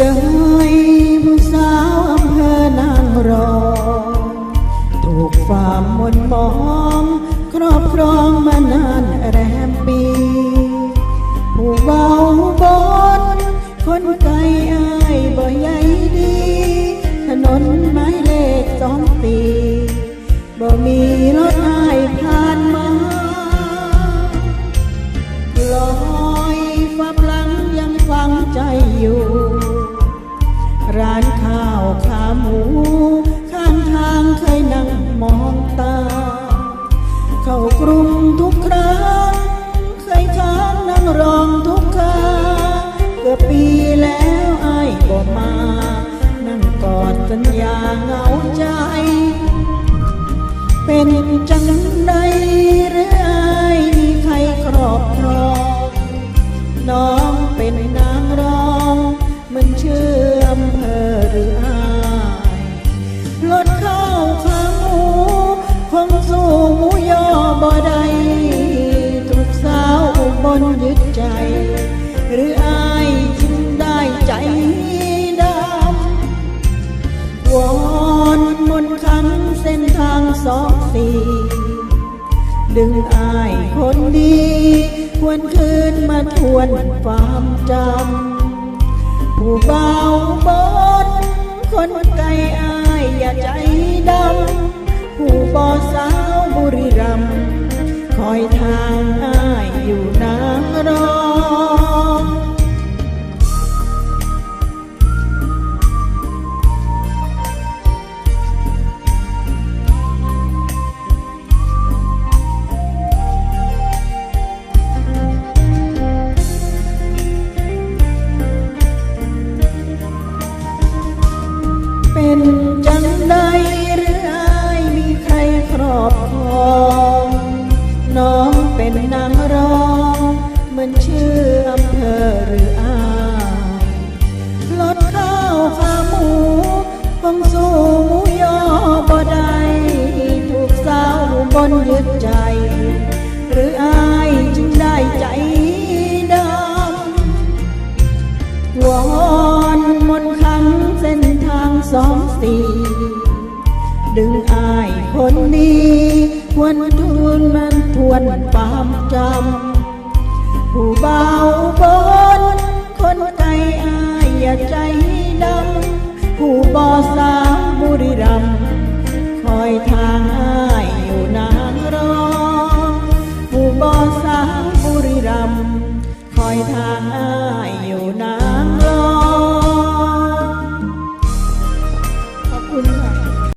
ใจผู้สาวอำเภอนางรองถูกความมนมองครอบครองมานานแรมปี ผู้เบาบนคนไกลอายบ่ใหญ่ดี ถนนไม้เลขสองตีบ่มีรถอา เข้ากรุงทุกครั้งเคยช้างนั่งรองทุกคาเกือบปีแล้วไอ้ก็มา นั่งกอดสัญญาเหงาใจ เป็นจังใดหรือ ยึดใจ หรืออายจึงได้ใจดำวอนมนคำเส้นทางสองสี่ดึงอายคนดี ควรคืนมาทวนความจำ ผู้เบาบนคนไกลอายอย่าใจดำ งสู้หมูยอบ่ได้ถูกสาวบนยึดใจ หรืออายจึงได้ใจดำวอนมนต์คำเส้นทางสองสี่ดึงอายคนดีควรทูลมันทวนความจำ บ่อสาวบุรีรัมคอยทาง